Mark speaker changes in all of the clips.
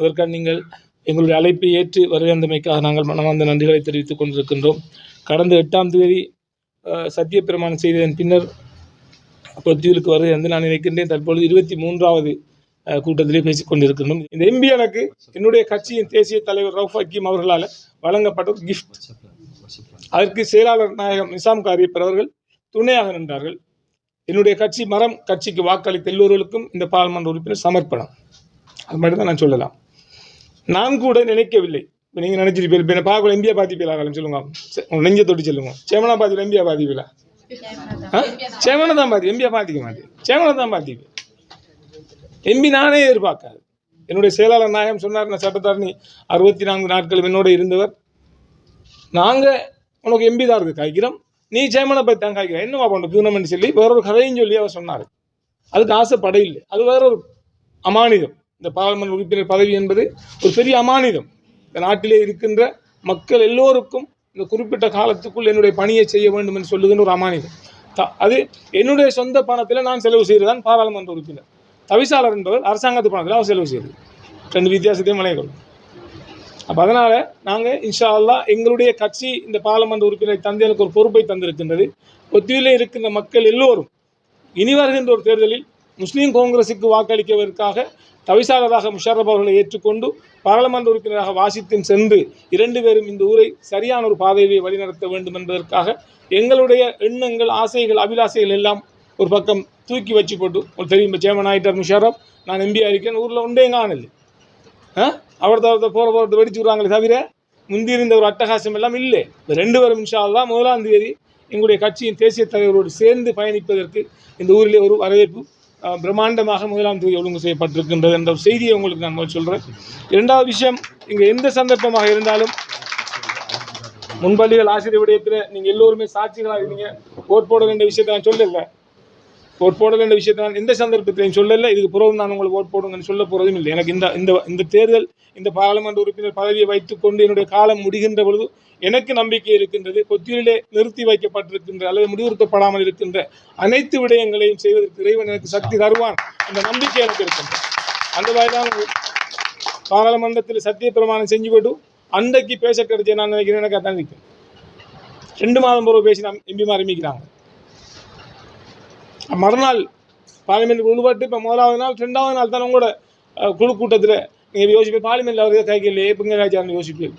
Speaker 1: அதற்காக நீங்கள் எங்களுடைய அழைப்பை ஏற்று வருகின்றமைக்காக நாங்கள் மனமார்ந்த நன்றிகளை தெரிவித்துக் கொண்டிருக்கின்றோம். கடந்த எட்டாம் தேதி சத்திய பிரமாணம் செய்ததன் பின்னர் பொத்தியூருக்கு வருகை என்று நான் நினைக்கின்றேன். தற்பொழுது இருபத்தி மூன்றாவது கூட்டத்திலே பேசிக் கொண்டிருக்கின்றோம். இந்த எம்பி எனக்கு என்னுடைய கட்சியின் தேசிய தலைவர் ரவுஃப் ஹக்கீம் அவர்களால் வழங்கப்பட்ட ஒரு கிஃப்ட் அதற்கு செயலாளர் நாயகம் நிசாம் காரியப்பர் அவர்கள் துணையாக நின்றார்கள். என்னுடைய கட்சி மரம் கட்சிக்கு வாக்களித்த எல்லோர்களுக்கும் இந்த பாராளுமன்ற உறுப்பினர் சமர்ப்பணம். அது மட்டும் தான் நான் சொல்லலாம். நான் கூட நினைக்கவில்லை. இப்போ நீங்கள் நினைச்சிருப்பீங்க இப்போ பார்க்கல எம்பியா பார்த்திப்பீங்களா சொல்லுங்க. நெஞ்ச உங்க தொட்டு சொல்லுங்க. சேமனா பார்த்து எம்பியா பார்த்திப்பீங்களா சேமனை தான் பாதி எம்பியா பாதிக்க மாட்டேன். சேமனை தான் பாதிப்பு எம்பி நானே எதிர்பார்க்காது. என்னுடைய செயலாளர் நாயகம் சொன்னார் நான் சட்டத்தரணி அறுபத்தி நான்கு நாட்கள் என்னோட இருந்தவர். நாங்கள் உனக்கு எம்பி தான் இருக்குது காய்க்கிறோம். நீ சேமனை பற்றி தான் காய்க்கிற. என்னவா பண்ணுற பியூனமெண்ட் சொல்லி வேறொரு கதையும் சொல்லி அவர் சொன்னார். அதுக்கு ஆசைப்பட இல்லை அது வேற ஒரு அமானிதம். இந்த பாராளுமன்ற உறுப்பினர் பதவி என்பது ஒரு பெரிய அமானிதம். இந்த நாட்டிலே இருக்கின்ற மக்கள் எல்லோருக்கும் இந்த குறிப்பிட்ட காலத்துக்குள் என்னுடைய பணியை செய்ய வேண்டும் என்று சொல்லுகின்ற ஒரு அமானிதம். அது என்னுடைய சொந்த பணத்தில் நான் செலவு செய்கிறதான் பாராளுமன்ற உறுப்பினர். தவிசாளர் என்பவர் அரசாங்கத்து பணத்தில் அவர் செலவு செய்கிறது ரெண்டு வித்தியாசத்தையும் விளையகொள்ளும் அப்போ அதனால் நாங்கள் இன்ஷா அல்லாஹ் எங்களுடைய கட்சி இந்த பாராளுமன்ற உறுப்பினரை தந்து எனக்கு ஒரு பொறுப்பை தந்திருக்கின்றது. ஒத்தியிலே இருக்கின்ற மக்கள் எல்லோரும் இனி வருகின்ற ஒரு தேர்தலில் முஸ்லீம் காங்கிரஸுக்கு வாக்களிப்பதற்காக தவிசாளராக முஷாரப் அவர்களை ஏற்றுக்கொண்டு பாராளுமன்ற உறுப்பினராக வாசித்தும் சென்று இரண்டு பேரும் இந்த ஊரை சரியான ஒரு பாதையை வழிநடத்த வேண்டும் என்பதற்காக எங்களுடைய எண்ணங்கள் ஆசைகள் அபிலாசைகள் எல்லாம் ஒரு பக்கம் தூக்கி வச்சு போட்டு ஒரு தெரியும் சேமன் ஆகிட்டார் முஷாரப் நான் எம்பியாக இருக்கேன் ஊரில் உண்டே காணல. அவர் தவிர போகிற போகிறத வெடிச்சு விடுறாங்களே தவிர முந்தி இருந்த ஒரு அட்டகாசம் எல்லாம் இல்லை. இந்த ரெண்டு பேரும் இன்ஷா முதலாம் தேதி எங்களுடைய கட்சியின் தேசிய தலைவரோடு சேர்ந்து பயணிப்பதற்கு இந்த ஊரிலே ஒரு வரவேற்பு பிரம்மாண்டமாக முதலாம் தேதி ஒழுங்கு செய்யப்பட்டிருக்கின்றது என்ற செய்தியை உங்களுக்கு நான் முதல் சொல்கிறேன் இரண்டாவது விஷயம் இங்கே எந்த சந்தர்ப்பமாக இருந்தாலும் முன்பள்ளிகள் ஆசிரியர் விடயத்தில் நீங்கள் எல்லோருமே சாட்சிகளாக இருந்தீங்க. ஓட் போட வேண்டிய விஷயத்தை நான் சொல்லலை. ஓட் போடல என்ற விஷயத்தை நான் எந்த சந்தர்ப்பத்திலையும் சொல்லல. இதுக்கு பிறகு நான் உங்களுக்கு ஓட் போடுங்கன்னு சொல்ல போகிறதும் இல்லை. எனக்கு இந்த இந்த இந்த தேர்தல் இந்த பாராளுமன்ற உறுப்பினர் பதவியை வைத்துக்கொண்டு என்னுடைய காலம் முடிகின்ற பொழுது எனக்கு நம்பிக்கை இருக்கின்றது. கொத்தியிலே நிறுத்தி வைக்கப்பட்டிருக்கின்ற அல்லது முடிவுறுத்தப்படாமல் இருக்கின்ற அனைத்து விடயங்களையும் செய்வதற்கு இறைவன் எனக்கு சக்தி தருவான் அந்த நம்பிக்கை எனக்கு இருக்கின்றது. அந்த தான் பாராளுமன்றத்தில் சத்திய பிரமாணம் செஞ்சு போட்டு அன்றைக்கு பேச கிடைச்சேன் நான் நினைக்கிறேன். எனக்கு அதான் நிற்கும். ரெண்டு மாதம் பிறகு பேசி நான் எம்பிமார் ஆரம்பிக்கிறாங்க மறுநாள் பார்லிமெண்ட் உள்பட்டு இப்போ முதலாவது நாள் ரெண்டாவது நாள் தான் உங்களோட குழு கூட்டத்தில் நீங்கள் யோசிப்பீங்க. பார்லிமெண்ட்டில் அவரே கைக்கல எப்பங்க காய்ச்சாருன்னு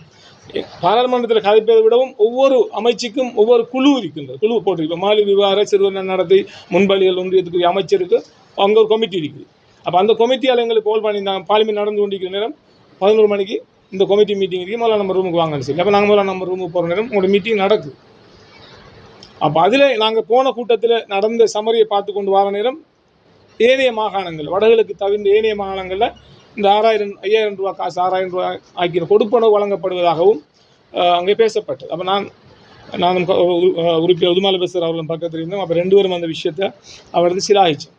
Speaker 1: பாராளுமன்றத்தில் கதைப்பதை விடவும் ஒவ்வொரு அமைச்சுக்கும் ஒவ்வொரு குழு இருக்கின்றது. குழு போட்டிருக்கு. மாலி விவகார சிறுவன் நடத்தி முன்பள்ளிகள் ஒன்றியத்துக்குரிய அமைச்சருக்கு அங்கே ஒரு கமிட்டி இருக்குது. அப்போ அந்த கமிட்டியால் எங்களுக்கு கால் பண்ணியிருந்தாங்க பார்லிமெண்ட் நடந்து கொண்டிருக்கிற நேரம் பதினோரு மணிக்கு இந்த கமிட்டி மீட்டிங் இருக்கு. முதல்ல நம்ம ரூமுக்கு வாங்கன்னு சொல்லி. அப்போ நாங்கள் முதல்ல நம்ம ரூமுக்கு போகிற நேரம் உங்களோட மீட்டிங் நடக்குது. அப்போ அதில் நாங்கள் போன கூட்டத்தில் நடந்த சமரியை பார்த்து கொண்டு வர நேரம் ஏனைய மாகாணங்கள் வடகிழக்கு தவிர்ந்த ஏனைய மாகாணங்களில் இந்த ஆறாயிரம் ஐயாயிரம் ரூபா காசு ஆறாயிரம் ரூபா ஆக்கிய கொடுப்பனவு வழங்கப்படுவதாகவும் அங்கே பேசப்பட்டது. அப்போ நான் நானும் உறுப்பினர் உதுமால பேசுகிற அவர்களும் பக்கத்தில் இருந்தோம். அப்போ ரெண்டு பேரும் அந்த விஷயத்தை அவர் வந்து சிலாகிச்சோம்.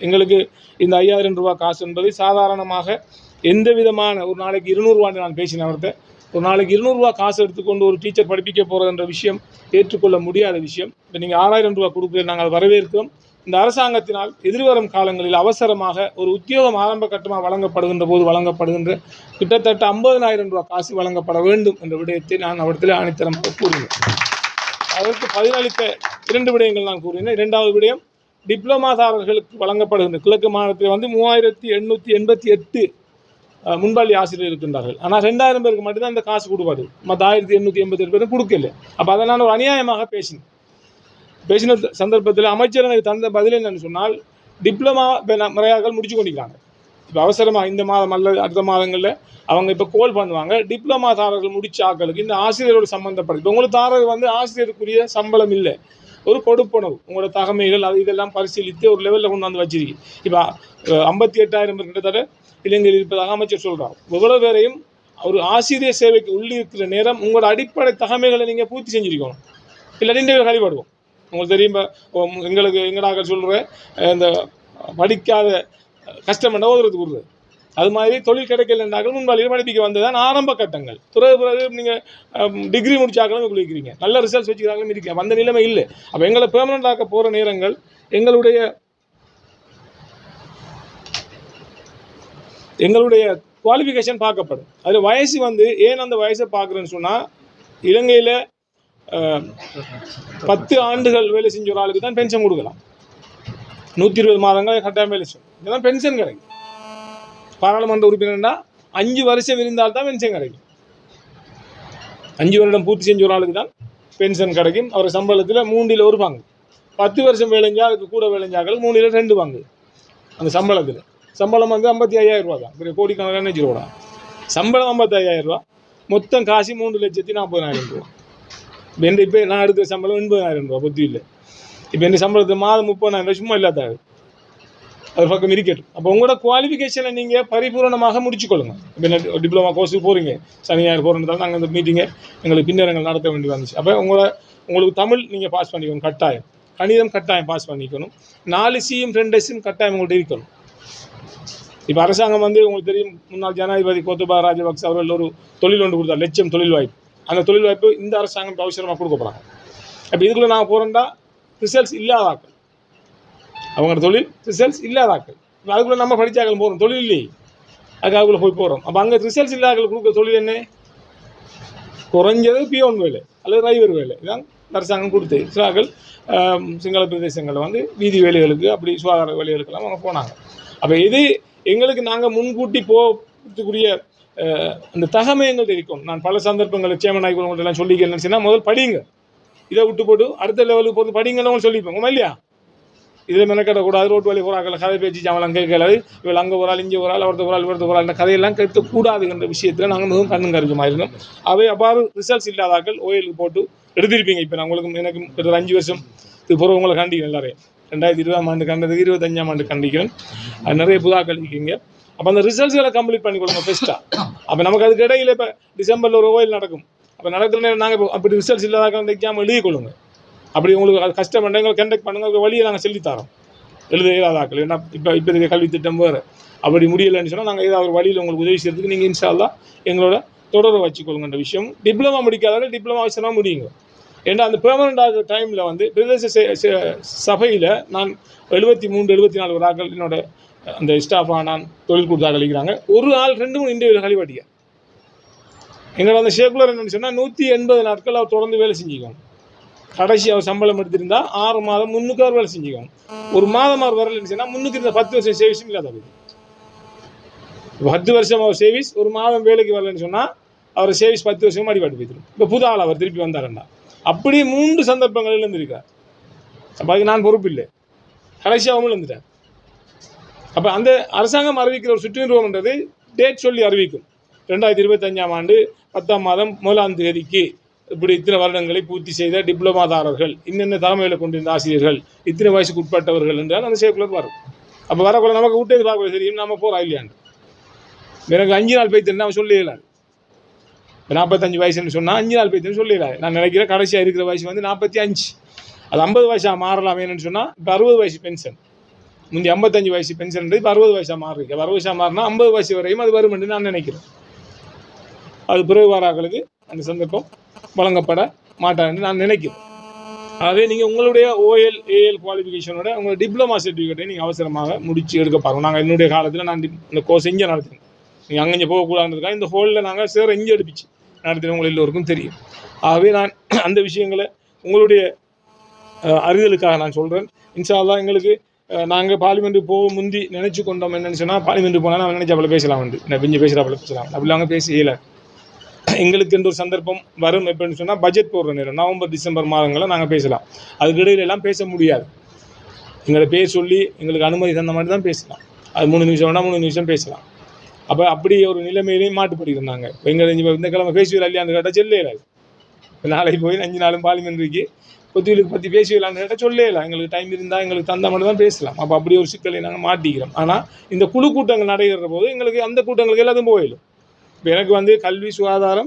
Speaker 1: எங்களுக்கு இந்த ஐயாயிரம் ரூபாய் காசு என்பது சாதாரணமாக எந்த விதமான ஒரு நாளைக்கு இருநூறுவான்னு நான் பேசினேன் அவர்கிட்ட. ஒரு நாளைக்கு இருநூறுவா காசு எடுத்துக்கொண்டு ஒரு டீச்சர் படிப்பிக்க போகிறதுன்ற விஷயம் ஏற்றுக்கொள்ள முடியாத விஷயம். இப்போ நீங்கள் ஆறாயிரம் ரூபா கொடுக்குறது நாங்கள் அதை வரவேற்கிறோம். இந்த அரசாங்கத்தினால் எதிர்வரும் காலங்களில் அவசரமாக ஒரு உத்தியோகம் ஆரம்ப கட்டமாக வழங்கப்படுகின்ற போது வழங்கப்படுகின்ற கிட்டத்தட்ட ஐம்பதனாயிரம் ரூபாய் காசு வழங்கப்பட வேண்டும் என்ற விடயத்தை நான் அவரிடத்தில் ஆணித்தரமாக கூறினேன் அதற்கு பதிலளித்த இரண்டு விடயங்கள் நான் கூறினேன் இரண்டாவது விடயம் டிப்ளமாதாரர்களுக்கு வழங்கப்படுகின்ற கிழக்கு மாநிலத்தில் வந்து மூவாயிரத்தி எண்ணூற்றி எண்பத்தி எட்டு முன்பாளி ஆசிரியர் இருக்கின்றார்கள். ஆனால் ரெண்டாயிரம் பேருக்கு மட்டும்தான் இந்த காசு கொடுப்பாரு. மற்ற ஆயிரத்தி எண்ணூற்றி எண்பத்தி எட்டு பேரும் கொடுக்கல. அப்போ அதை நான் ஒரு அநியாயமாக பேசினேன் பேசின சந்தர்ப்பத்தில் அமைச்சர் எனக்கு தந்த பதில் என்னன்னு சொன்னால் டிப்ளமா முறையார்கள் முடிச்சு கொண்டிருக்காங்க இப்போ அவசரமாக இந்த மாதம் அல்லது அடுத்த மாதங்களில் அவங்க இப்போ கோல் பண்ணுவாங்க. டிப்ளமா தாரர்கள் முடிச்ச ஆட்களுக்கு இந்த ஆசிரியரோட சம்மந்தப்படும் இப்போ உங்களுக்கு தாரர் வந்து ஆசிரியருக்குரிய சம்பளம் இல்லை. ஒரு கொடுப்பனவு உங்களோட தகமைகள் அது இதெல்லாம் பரிசீலித்து ஒரு லெவலில் கொண்டு வந்து வச்சிருக்கு இப்போ ஐம்பத்தி எட்டாயிரம் பேர் கிட்டத்தட்ட இளைஞர் இருப்பதாக அமைச்சர் சொல்கிறார் இவ்வளோ பேரையும் ஒரு ஆசிரியர் சேவைக்கு உள்ளிருக்கிற நேரம் உங்களோட அடிப்படை தகமைகளை நீங்கள் பூர்த்தி செஞ்சிருக்கணும். இல்லை நீங்கள் கழிவாடுவோம் உங்களுக்கு தெரியும் எங்களுக்கு எங்கடாக சொல்கிற இந்த படிக்காத கஷ்டமண்ட ஓதுறது கொடுறது அது மாதிரி தொழில் கிடைக்கலன்றாக்கள் முன்பாளியில் படிப்பிக்க வந்ததான் ஆரம்ப கட்டங்கள். பிறகு பிறகு நீங்கள் டிகிரி முடிச்சாக்களும் குளிக்கிறீங்க நல்ல ரிசல்ட்ஸ் வச்சுக்கிறாங்களும் இருக்கீங்க அந்த நிலைமை இல்லை. அப்போ எங்களை பெர்மனண்ட் ஆக்க போகிற நேரங்கள் எங்களுடைய எங்களுடைய குவாலிஃபிகேஷன் பார்க்கப்படும். அதில் வயசு வந்து ஏன் அந்த வயசை பார்க்குறேன்னு சொன்னால் இலங்கையில் பத்து ஆண்டுகள் வேலை செஞ்ச ஒரு ஆளுக்கு தான் பென்ஷன் கொடுக்கலாம். நூற்றி இருபது மாதங்கள் கட்டாயம் வேலை செய்யும் இதுதான் பென்ஷன் கிடைக்கும். பாராளுமன்ற உறுப்பினர்னா அஞ்சு வருஷம் இருந்தால் தான் பென்ஷன் கிடைக்கும். அஞ்சு வருடம் பூர்த்தி செஞ்ச ஒரு ஆளுக்கு தான் பென்ஷன் கிடைக்கும். அவர் சம்பளத்தில் மூன்றில் ஒரு பங்கு. பத்து வருஷம் வேலைஞ்சா அதுக்கு கூட வேலைஞ்சாக்கள் மூணில் ரெண்டு பங்கு. அந்த சம்பளத்தில். சம்பளம் வந்து ஐம்பத்தி ஐயாயிரம் ரூபா தான் பெரிய கோடிக்கணக்கான வச்சுருவோம் சம்பளம் ஐம்பத்தி ஐயாயிரம் ரூபா. மொத்தம் காசு மூன்று லட்சத்தி நாற்பதாயிரம் ரூபா. இப்போ இப்போ நான் எடுக்கிற சம்பளம் எண்பதாயிரம் ரூபா புத்தி இல்லை. இப்போ என் சம்பளத்தை மாதம் முப்பதாயிரம் ரூபா சும்மா இல்லாதாது அது பக்கம் இருக்கட்டும் அப்போ உங்களோட குவாலிஃபிகேஷனை நீங்கள் பரிபூரணமாக முடிச்சுக்கொள்ளுங்க. இப்போ என்ன டிப்ளமா கோர்ஸுக்கு போகிறீங்க சனி ஞாயிறு போகிறதால நாங்கள் அந்த மீட்டிங்கை எங்களுக்கு பின்னரங்கள் நடத்த வேண்டி வந்துச்சு. அப்போ உங்களை உங்களுக்கு தமிழ் நீங்கள் பாஸ் பண்ணிக்கணும் கட்டாயம். கணிதம் கட்டாயம் பாஸ் பண்ணிக்கணும். நாலு சியும் ரெண்டு எஸ்ஸும் கட்டாயம் உங்கள்கிட்ட இருக்கணும். இப்போ அரசாங்கம் வந்து உங்களுக்கு தெரியும் முன்னாள் ஜனாதிபதி கோத்தபா ராஜபக்ச அவர்கள் ஒரு தொழில் ஒன்று கொடுத்தார் லட்சம் தொழில் வாய்ப்பு. அந்த தொழில் வாய்ப்பு இந்த அரசாங்கம் அவசரமாக கொடுக்க போகிறாங்க அப்போ இதுக்குள்ளே நாங்கள் போகிறோம்டா ரிசல்ட்ஸ் இல்லாதாக்கள். அவங்களோட தொழில் ரிசல்ட்ஸ் இல்லாதாக்கள். அதுக்குள்ளே நம்ம படித்தாக்கள் போகிறோம் தொழில் இல்லையே. அதுக்கு அதுக்குள்ளே போய் போகிறோம் அப்போ அங்கே ரிசல்ட்ஸ் இல்லாதாக்கள் கொடுக்குற தொழில் என்ன? குறைஞ்சது பியோன் வேலை அல்லது டிரைவர் வேலை. இதான் அரசாங்கம் கொடுத்து சிலாக்கள் சிங்கள பிரதேசங்களில் வந்து வீதி வேலைகளுக்கு அப்படி சுகாதார வேலைகளுக்கெல்லாம் அவங்க போனாங்க. அப்போ இது எங்களுக்கு நாங்கள் முன்கூட்டி போகிறதுக்குரிய அந்த தகமை எங்கள்கிட்ட இருக்கும் நான் பல சந்தர்ப்பங்களில் சேமநாயக் உங்கள்கிட்ட எல்லாம் சொல்லிக்கிறேன்னு சொன்னால் முதல் படிங்க. இதை விட்டு போட்டு அடுத்த லெவலுக்கு போகிறது படிங்கன்னு அவங்க சொல்லிப்போம் உண்மை இல்லையா? இதில் மெனக்கடக்கூடாது ரோட்டு வழி போகிறாக்கள் கதை பேச்சு ஜாமலாம் கேட்கலாது இவள் அங்கே ஒரு ஆள் இங்கே ஒரு ஆள் ஒருத்தர் ஒரு ஆள் ஒருத்தர் ஒரு ஆள் கதையெல்லாம் கேட்கக்கூடாதுங்கிற விஷயத்தில் நாங்கள் மிகவும் கண்ணும் கருத்துமாக இருந்தோம். அவை அவ்வாறு ரிசல்ட்ஸ் இல்லாதாக்கள் ஓயிலுக்கு போட்டு எடுத்திருப்பீங்க. இப்போ நான் உங்களுக்கு எனக்கு கிட்டத்தட்ட அஞ்சு வருஷம் இது பிறகு உங்களை கண்டிக்கிறேன் எல்லாரையும். ரெண்டாயிரத்தி இருபதாம் ஆண்டு கண்டது இருபத்தஞ்சாம் ஆண்டு கண்டிக்கிறேன். அது நிறைய புதாக்கள் இருக்கீங்க. அப்போ அந்த ரிசல்ட்ஸ்களை கம்ப்ளீட் பண்ணி கொடுங்க பெஸ்ட்டாக அப்போ நமக்கு அதுக்கு இடையில இப்போ டிசம்பரில் ஒரு ஓயில் நடக்கும். அப்போ நடக்கிற நேரம் நாங்கள் இப்போ அப்படி ரிசல்ட்ஸ் இல்லாத அந்த எக்ஸாம் எழுதி கொள்ளுங்க. அப்படி உங்களுக்கு அது கஷ்டம் எங்களை கண்டக்ட் பண்ணுங்க வழியை நாங்கள் சொல்லித்தரோம். எழுத இயலாதாக்கள் ஏன்னா இப்போ இப்போ இருக்க கல்வி திட்டம் வேறு. அப்படி முடியலைன்னு சொன்னால் நாங்கள் ஏதாவது ஒரு வழியில் உங்களுக்கு உதவி செய்கிறதுக்கு நீங்கள் இன்ஷால்லா எங்களோட தொடர்பு வச்சுக்கொள்ளுங்கன்ற விஷயம். டிப்ளமா முடிக்காதவங்க டிப்ளமா அவசரமாக முடியுங்க. ஏன்னா அந்த பெர்மனண்ட் ஆகிற டைமில் வந்து பிரதேச சபையில் நான் எழுபத்தி மூன்று எழுபத்தி நாலு ஒரு ஆக்கள் என்னோட அந்த ஸ்டாஃபாக நான் தொழில் கொடுத்தா கழிக்கிறாங்க ஒரு ஆள் ரெண்டு மூணு இண்டிவிஜுவல் கழிவாட்டிக்க எங்களோட அந்த ஷேக்குலர் என்னென்னு சொன்னால் நூற்றி எண்பது நாட்கள் அவர் தொடர்ந்து வேலை செஞ்சுக்கணும் கடைசி அவர் சம்பளம் எடுத்திருந்தா ஆறு மாதம் முன்னுக்கு அவர் வேலை செஞ்சுக்கணும் ஒரு மாதம் அவர் வரலன்னு சொன்னால் முன்னுக்கு இருந்த பத்து வருஷம் சேவிஸும் இல்லாத போகுது பத்து வருஷம் அவர் சேவிஸ் ஒரு மாதம் வேலைக்கு வரலன்னு சொன்னால் அவர் சேவிஸ் பத்து வருஷம் அடிபாட்டு போயிடும். இப்போ புது ஆள் அவர் திருப்பி வந்தாருன்னா. அப்படி மூன்று சந்தர்ப்பங்களில் இருந்திருக்கார் அப்போ அதுக்கு நான் பொறுப்பு இல்லை. கடைசியாகவும் இருந்துட்டேன் அப்போ அந்த அரசாங்கம் அறிவிக்கிற ஒரு சுற்றுநிறுவனம்ன்றது டேட் சொல்லி அறிவிக்கும். ரெண்டாயிரத்தி இருபத்தஞ்சாம் ஆண்டு பத்தாம் மாதம் முதலாம் தேதிக்கு. இப்படி இத்தனை வருடங்களை பூர்த்தி செய்த டிப்ளமாதாரர்கள் இன்னென்ன தலைமையில் கொண்டிருந்த ஆசிரியர்கள் இத்தனை வயசுக்கு உட்பட்டவர்கள் என்றால் அந்த சேக்குலர் வரும். அப்போ வரக்குள்ள நமக்கு விட்டது பார்க்க தெரியும் நம்ம போகிறோம் இல்லையாண்டு. எனக்கு அஞ்சு நாள் பைத்தியம் அவன் சொல்லிடலாரு நாற்பத்தஞ்சு வயசுன்னு சொன்னால் அஞ்சு நாள் பைத்தியம் சொல்லிடலாரு நான் நினைக்கிறேன் கடைசியாக இருக்கிற வயசு வந்து நாற்பத்தி அஞ்சு. அது ஐம்பது வயசாக மாறலாம் வேணும்னு சொன்னால் இப்போ அறுபது வயசு பென்ஷன் முந்தைய ஐம்பத்தஞ்சு வயசு பென்ஷன் இப்போ அறுபது வயசாக இப்போ அறுபது வயசாக மாறினா ஐம்பது வயசு வரையும் அது வரும் என்று நான் நினைக்கிறேன். அது பிறகு வாராக்களுக்கு அந்த சந்தர்ப்பம் வழங்கப்பட மாட்டாங்கன்னு நான் நினைக்கிறேன். ஆகவே நீங்கள் உங்களுடைய ஓஎல் ஏஎல் குவாலிஃபிகேஷனோட உங்களோட டிப்ளமா சர்டிஃபிகேட்டை நீங்கள் அவசரமாக முடிச்சு எடுக்க பாருங்க. நாங்கள் என்னுடைய காலத்தில் நான் இந்த கோர்ஸ் இங்கே நடத்தினேன் நீங்கள் அங்கே இங்கே போகக்கூடாதுன்றதுக்காக இந்த ஹோலில் நாங்கள் சேர இங்கே எடுப்பிச்சு. நடத்தினவங்க எல்லோருக்கும் தெரியும். ஆகவே நான் அந்த விஷயங்களை உங்களுடைய அறிதலுக்காக நான் சொல்கிறேன் இன்ஷா எங்களுக்கு நாங்கள் பார்லிமெண்ட்டுக்கு போக முந்தி நினச்சி கொண்டோம் என்னன்னு சொன்னால் பார்லிமெண்ட்டுக்கு போனால் நான் நினச்சி அவ்வளோ பேசலாம் வந்து நான் பிஞ்சு பேசுகிறாப்புல பேசலாம். அப்படி நாங்கள் பேசி இயல எங்களுக்கு என்ற ஒரு சந்தர்ப்பம் வரும் எப்படின்னு சொன்னால் பட்ஜெட் போடுற நேரம். நவம்பர் டிசம்பர் மாதங்களில் நாங்கள் பேசலாம். அதுக்கு பேச முடியாது. எங்களை பேர் சொல்லி எங்களுக்கு அனுமதி தந்த மாதிரி தான் பேசலாம். அது மூணு நிமிஷம் வேணால் மூணு நிமிஷம் பேசலாம். அப்போ அப்படி ஒரு நிலைமையிலையும் மாட்டுப்பட்டிருந்தாங்க இப்போ எங்களை இந்த கிழமை பேசுவீங்களா இல்லையான்னு கேட்டால் சொல்லல இப்போ நாளைக்கு போய் அஞ்சு நாளும் பார்லிமெண்ட்ரிக்கு கொத்திகளுக்கு பற்றி பேசுவீங்களான்னு கேட்டால் சொல்லல எங்களுக்கு டைம் இருந்தால் எங்களுக்கு தந்த மட்டும் தான் பேசலாம். அப்போ அப்படி ஒரு சிக்கலை நாங்கள் மாட்டிக்கிறோம். ஆனால் இந்த குழு கூட்டங்கள் நடைபெற போது எங்களுக்கு அந்த கூட்டங்களுக்கு எல்லாத்தையும் போயிடும் இப்போ எனக்கு வந்து கல்வி சுகாதாரம்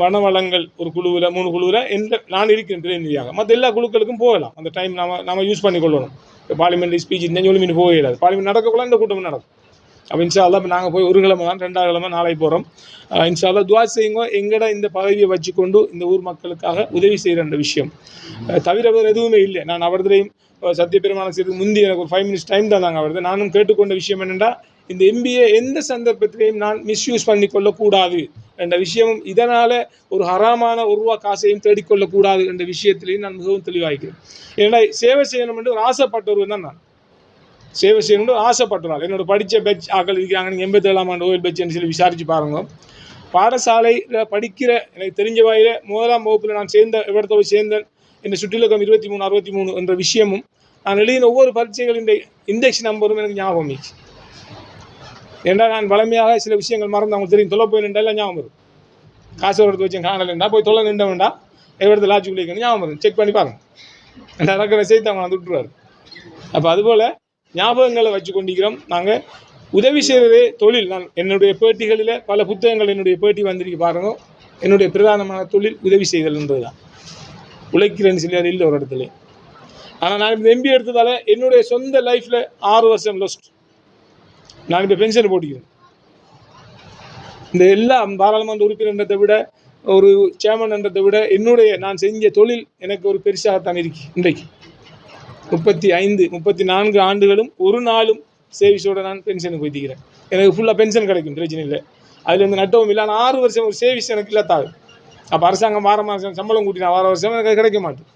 Speaker 1: வனவளங்கள் ஒரு குழுவில் மூணு குழுவில் எந்த நான் இருக்கிறேன் பிரதிநிதியாக மற்ற எல்லா குழுக்களுக்கும் போகலாம். அந்த டைம் நாம நம்ம யூஸ் பண்ணி கொள்ளணும் இப்போ பார்லிமெண்ட் ஸ்பீச் இந்த சொல்லி மீன் போயிடாது பார்லிமெண்ட் நடக்கக்குள்ள இந்த கூட்டம் நடக்கும். அப்போ இன்ஷா இப்போ நாங்கள் போய் ஒரு கிழமை தான் ரெண்டாவது கிழமை நாளை போகிறோம் இன்ஷா துவா செய்யுங்க. எங்கட இந்த பதவியை வச்சுக்கொண்டு இந்த ஊர் மக்களுக்காக உதவி செய்கிற அந்த விஷயம். தவிர வேறு எதுவுமே இல்லை. நான் அவர்தையும் சத்திய பெருமான செய்யறதுக்கு முந்தி எனக்கு ஒரு ஃபைவ் மினிட்ஸ் டைம் தான் நாங்கள் அவர்தான் நானும் கேட்டுக்கொண்ட விஷயம் என்னென்னா இந்த எம்பிஏ எந்த சந்தர்ப்பத்திலையும் நான் மிஸ்யூஸ் பண்ணி கொள்ளக்கூடாது என்ற விஷயமும் இதனால் ஒரு ஹராமான ஒரு ரூபா காசையும் தேடிக்கொள்ளக்கூடாது என்ற விஷயத்திலையும் நான் மிகவும் தெளிவாகிறேன் ஏன்னா சேவை செய்யணும் என்று ஒரு ஆசைப்பட்டவர் தான் நான். சேவை செய்யணும்னு ஆசைப்பட்டுறாள் என்னோட படித்த பெச் ஆக்கள் இருக்கிறாங்க. நீங்கள் எண்பத்தேழாம் ஆண்டு ஓயில் பெச்சுன்னு சொல்லி விசாரித்து பாருங்க. பாடசாலையில் படிக்கிற எனக்கு தெரிஞ்ச வாயில் முதலாம் வகுப்பில் நான் சேர்ந்த இடத்த போய் சேர்ந்தேன். இந்த சுற்றிலக்கம் இருபத்தி மூணு அறுபத்தி மூணு என்ற விஷயமும் நான் எழுதின ஒவ்வொரு பரீட்சைகளின் இண்டெக்ஸ் நம்பரும் எனக்கு ஞாபகம் இருந்துச்சு ஏன்னா நான் வளமையாக சில விஷயங்கள் மறந்து அவங்களுக்கு தெரியும். தொலை போய் நின்றெல்லாம் ஞாபகம் வரும். காசு எடுத்து இடத்துல வச்சு காணலைன்னா போய் தொலை நின்ற வேண்டாம் இடத்துல லாட்சி குளிக்கணும் ஞாபகம் வரும். செக் பண்ணி பாருங்க. நடக்கிற செய்தி அவங்க வந்து விட்டுருவாரு. அப்போ அதுபோல் ஞாபகங்களை வச்சு கொண்டிருக்கிறோம் நாங்கள் உதவி செய்கிறதே தொழில். நான் என்னுடைய பேட்டிகளில் பல புத்தகங்கள் என்னுடைய பேட்டி வந்திருக்கு பாருங்க. என்னுடைய பிரதானமான தொழில் உதவி செய்தல் என்பது தான் உழைக்கிறேன்னு சொல்லி அது இல்லை ஒரு இடத்துல. ஆனால் நான் இந்த எம்பி எடுத்ததால் என்னுடைய சொந்த லைஃப்பில் ஆறு வருஷம் லொஸ்ட் நான் இப்போ பென்ஷன் போட்டுக்கிறேன். இந்த எல்லாம் பாராளுமன்ற உறுப்பினர்ன்றதை விட ஒரு சேர்மன்ன்றதை விட என்னுடைய நான் செஞ்ச தொழில் எனக்கு ஒரு பெருசாகத்தான் இருக்கு இன்றைக்கு. முப்பத்தி ஐந்து முப்பத்தி நான்கு ஆண்டுகளும் ஒரு நாளும் சேவிஸோட நான் பென்ஷனுக்கு போய்த்திக்கிறேன் எனக்கு ஃபுல்லாக பென்ஷன் கிடைக்கும் பிரச்சனை இல்லை. அதில் இந்த நட்டவும் இல்லை ஆனால் ஆறு வருஷம் ஒரு சேவிஸ் எனக்கு இல்லாத்தாது. அப்போ அரசாங்கம் வார மாதம் சம்பளம் கூட்டினா வார வருஷம் எனக்கு கிடைக்க மாட்டேன்.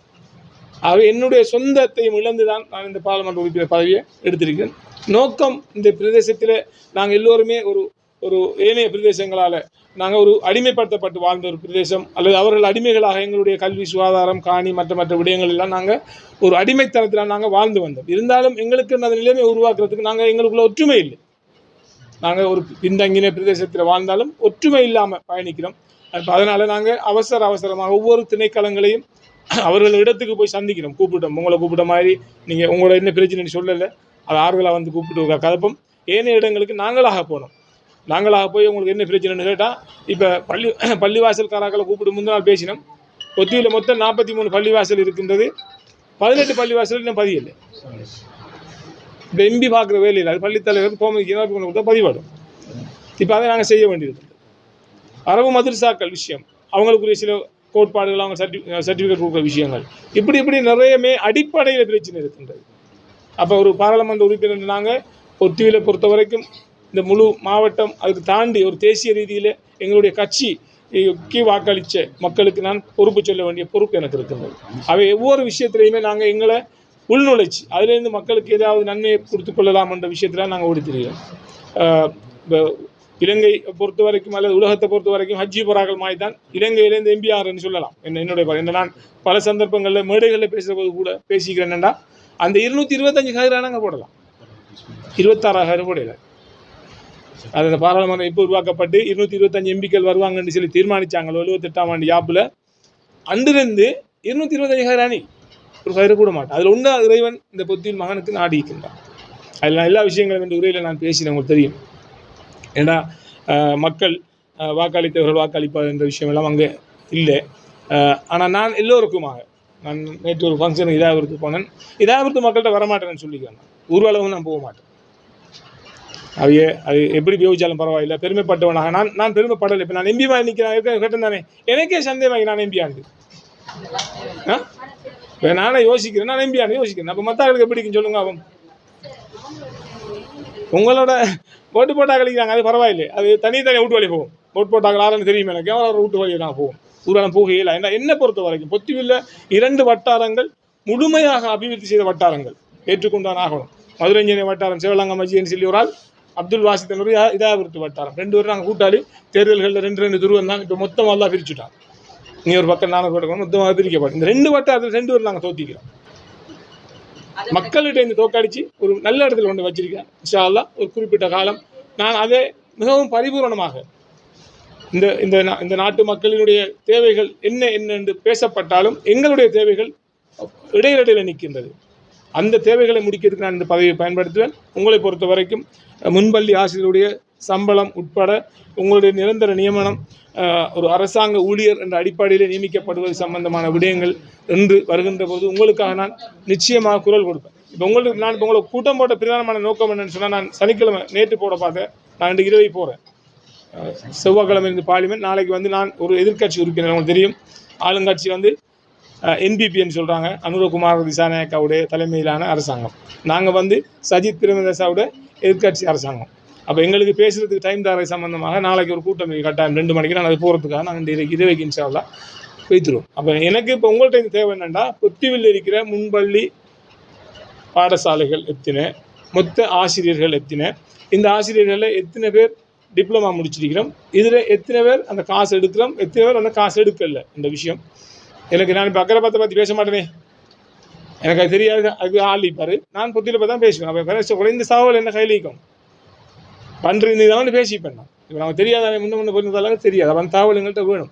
Speaker 1: ஆகவே என்னுடைய சொந்தத்தையும் இழந்து தான் நான் இந்த பாராளுமன்ற உறுப்பினர் பதவியை எடுத்திருக்கிறேன் நோக்கம் இந்த பிரதேசத்தில் நாங்கள் எல்லோருமே ஒரு ஒரு ஏனைய பிரதேசங்களால் நாங்கள் ஒரு அடிமைப்படுத்தப்பட்டு வாழ்ந்த ஒரு பிரதேசம் அல்லது அவர்கள் அடிமைகளாக எங்களுடைய கல்வி சுகாதாரம் காணி மற்ற மற்ற விடயங்கள் எல்லாம் நாங்கள் ஒரு அடிமைத்தனத்தில் நாங்கள் வாழ்ந்து வந்தோம். இருந்தாலும் எங்களுக்கு அந்த நிலைமை உருவாக்குறதுக்கு நாங்கள் எங்களுக்குள்ள ஒற்றுமை இல்லை. நாங்கள் ஒரு பின்தங்கின பிரதேசத்தில் வாழ்ந்தாலும் ஒற்றுமை இல்லாமல் பயணிக்கிறோம். அதனால் நாங்கள் அவசர அவசரமாக ஒவ்வொரு திணைக்களங்களையும் அவர்கள் இடத்துக்கு போய் சந்திக்கணும். கூப்பிட்டோம் உங்களை கூப்பிட்ட மாதிரி நீங்கள் உங்களோட என்ன பிரச்சனைன்னு சொல்லலை. அது ஆறுதலாக வந்து கூப்பிட்டு கதப்பம் ஏனைய இடங்களுக்கு நாங்களாக போனோம். நாங்களாக போய் உங்களுக்கு என்ன பிரச்சனைன்னு கேட்டால் இப்போ பள்ளி பள்ளிவாசல் காராக்களை கூப்பிட்டு முந்தின நாள் பேசினோம். ஒத்தியில் மொத்தம் நாற்பத்தி மூணு பள்ளிவாசல் இருக்கின்றது. பதினெட்டு பள்ளிவாசல் இன்னும் பதியலை இப்போ எம்பி பார்க்குற வேலையில் அது பள்ளித்தலைவர் கோமதிக்கு கொண்டு கொடுத்தா பதிவாடும் இப்போ அதை நாங்கள் செய்ய வேண்டியது. அரபு மதுரசாக்கள் விஷயம். அவங்களுக்குரிய சில கோட்பாடுகள் அவங்க சர்டி சர்டிஃபிகேட் கொடுக்குற விஷயங்கள். இப்படி இப்படி நிறையமே அடிப்படையில் பிரச்சனை இருக்கின்றது. அப்போ ஒரு பாராளுமன்ற உறுப்பினர் நாங்கள் ஒத்திவிலை பொறுத்த வரைக்கும் இந்த முழு மாவட்டம் அதுக்கு தாண்டி ஒரு தேசிய ரீதியில் எங்களுடைய கட்சி கீ வாக்களித்த மக்களுக்கு நான் பொறுப்பு சொல்ல வேண்டிய பொறுப்பு எனக்கு இருக்கின்றது. அவை ஒவ்வொரு விஷயத்திலையுமே நாங்கள் எங்களை உள்நுழைச்சி அதுலேருந்து மக்களுக்கு ஏதாவது நன்மையை கொடுத்து கொள்ளலாம் என்ற விஷயத்தில் நாங்கள் ஓடி தெரியும் இப்போ இலங்கை பொறுத்த வரைக்கும் அல்லது உலகத்தை பொறுத்த வரைக்கும் ஹஜ்ஜி பராக்கள் மாதிரி தான் இலங்கையிலேருந்து எம்பிஆர்னு சொல்லலாம். என்ன என்னுடைய என்ன நான் பல சந்தர்ப்பங்களில் மேடைகளில் பேசுகிற போது கூட பேசிக்கிறேன் அந்த இருநூத்தி இருபத்தஞ்சு கதிராக நாங்கள் போடலாம். இருபத்தாறாயிரம் போடல. அது அந்த பாராளுமன்றம் இப்போ உருவாக்கப்பட்டு இருநூத்தி இருபத்தஞ்சு எம்பிக்கள் வருவாங்கன்னு சொல்லி தீர்மானிச்சாங்களோ எழுபத்தெட்டாம் ஆண்டு யாப்பில் அன்றிலிருந்து இருநூத்தி இருபத்தஞ்சு கதிராணி ஒரு கயிறு கூட மாட்டேன். அதில் ஒன்றா இறைவன் இந்த பொத்தியின் மகனுக்கு நாடி இருக்கின்றான். அதில் நான் எல்லா விஷயங்களும் இந்த உரையில் நான் பேசினேன் உங்களுக்கு தெரியும். ஏன்னா மக்கள் வாக்களித்தவர்கள் வாக்களிப்பார் என்ற விஷயம் எல்லாம் அங்கே இல்லை. ஆனால் நான் எல்லோருக்குமாக நான் நேற்று ஒரு ஃபங்க்ஷனுக்கு இதாபுரத்துக்கு போனேன். இதாபுரத்து மக்கள்கிட்ட வரமாட்டேன்னு சொல்லிக்கிறேன் நான். ஊர்வலமும் நான் போக மாட்டேன் அவைய அது எப்படி யோசிச்சாலும் பரவாயில்லை. பெருமைப்பட்டவனாக நான் நான் பெருமைப்படலை. இப்போ நான் எம்பிமா நிற்கிறேன். இருக்க கேட்டேன் தானே எனக்கே சந்தேகமாகி நான் எம்பியாண்டு. ஆ? இப்போ நானே யோசிக்கிறேன். நான் எம்பியாண்டு யோசிக்கிறேன். அப்போ மற்றவர்களுக்கு எப்படி சொல்லுங்க அவன். உங்களோட ஓட்டு போட்டால் கழிக்கிறாங்க அது பரவாயில்லை. அது தனி தனி வீட்டு வழி போகும். ஓட்டு போட்டாங்க ஆளுன்னு தெரியும் எனக்கு. அவரோட வீட்டு வழியை நான் போகும். ஊரான போகையில் என்ன என்னை பொறுத்த வரைக்கும் பொத்திவில்ல. இரண்டு வட்டாரங்கள் முழுமையாக அபிவிருத்தி செய்த வட்டாரங்கள். ஏற்றுக்கொண்டான் ஆகணும். மதுரஞ்சனை வட்டாரம் சிவலங்கம் மஜின்னு சொல்லி ஒரு ஆள் அப்துல் வாசித்தன் ஒரு இதாவிருத்து வட்டாரம். ரெண்டு பேரும் நாங்கள் கூட்டாளி. தேர்தல்களில் ரெண்டு ரெண்டு துருவம் தான். இப்போ மொத்தம் எல்லாம் பிரிச்சுட்டான். நீ ஒரு பக்கம் நானும் பக்கம் மொத்தமாக பிரிக்கப்படும். இந்த ரெண்டு வட்டாரத்தில் ரெண்டு பேரும் நாங்கள் தோத்திக்கிறோம். மக்கள்கிட்ட இந்த தோக்கடிச்சு ஒரு நல்ல இடத்துல கொண்டு வச்சிருக்கேன் இன்ஷால்லா அல்லாஹ் ஒரு குறிப்பிட்ட காலம். நான் அதை மிகவும் பரிபூரணமாக இந்த இந்த இந்த நாட்டு மக்களினுடைய தேவைகள் என்ன என்ன என்று பேசப்பட்டாலும் எங்களுடைய தேவைகள் இடையிடையில் நிற்கின்றது அந்த தேவைகளை முடிக்கிறதுக்கு நான் இந்த பதவியை பயன்படுத்துவேன். உங்களை பொறுத்த வரைக்கும் முன்பள்ளி ஆசிரியருடைய சம்பளம் உட்பட உங்களுடைய நிரந்தர நியமனம் ஒரு அரசாங்க ஊழியர் என்ற அடிப்படையில் நியமிக்கப்படுவது சம்பந்தமான விடயங்கள் என்று வருகின்ற போது உங்களுக்காக நான் நிச்சயமாக குரல் கொடுப்பேன். இப்போ உங்களுக்கு நான் இப்போ உங்களுக்கு கூட்டம் போட்ட பிரதானமான நோக்கம் என்னன்னு சொன்னால் நான் சனிக்கிழமை நேற்று போட பார்த்தேன் நான் இன்று இரவை போகிறேன் செவ்வாய்க்கிழமை இருந்து பார்லிமெண்ட் நாளைக்கு வந்து நான் ஒரு எதிர்க்கட்சி உறுப்பினர் உங்களுக்கு தெரியும். ஆளுங்கட்சி வந்து என்பிபின்னு சொல்கிறாங்க அனுரகுமார் திசாநாயக்காவுடைய தலைமையிலான அரசாங்கம். நாங்கள் வந்து சஜித் பிரேமதாசாவுடைய எதிர்கட்சி அரசாங்கம். அப்போ எங்களுக்கு பேசுறதுக்கு டைம் தாரை சம்மந்தமாக நாளைக்கு ஒரு கூட்டம் கட்டாயம் ரெண்டு மணிக்கு நான் அது போகிறதுக்காக நாங்கள் இதை இதை வைக்க வைத்துருவோம். அப்போ எனக்கு இப்போ உங்கள்கிட்ட இந்த தேவை என்னென்னா பொத்திவில் இருக்கிற முன்பள்ளி பாடசாலைகள் எத்தினை மொத்த ஆசிரியர்கள் எத்தினை இந்த ஆசிரியர்களில் எத்தனை பேர் டிப்ளமா முடிச்சிருக்கிறோம் இதில் எத்தனை பேர் அந்த காசு எடுக்கிறோம் எத்தனை பேர் அந்த காசு எடுக்கல இந்த விஷயம். எனக்கு நான் இப்போ அக்கரப்பத்தை பற்றி பேச மாட்டேனே. எனக்கு அது தெரியாது அது ஆள் இருப்பார் நான் பொத்தியில் பற்றி தான் பேசுவேன். அப்போ குறைந்த சாவல் என்ன கையில் இருக்கும் பண்றது பேசிப்பேன் நான். இப்போ நமக்கு தெரியாத முன்ன முன்ன போயிருந்தாலும் தெரியாது. அவன் தகவல் எங்கள்கிட்ட வேணும்.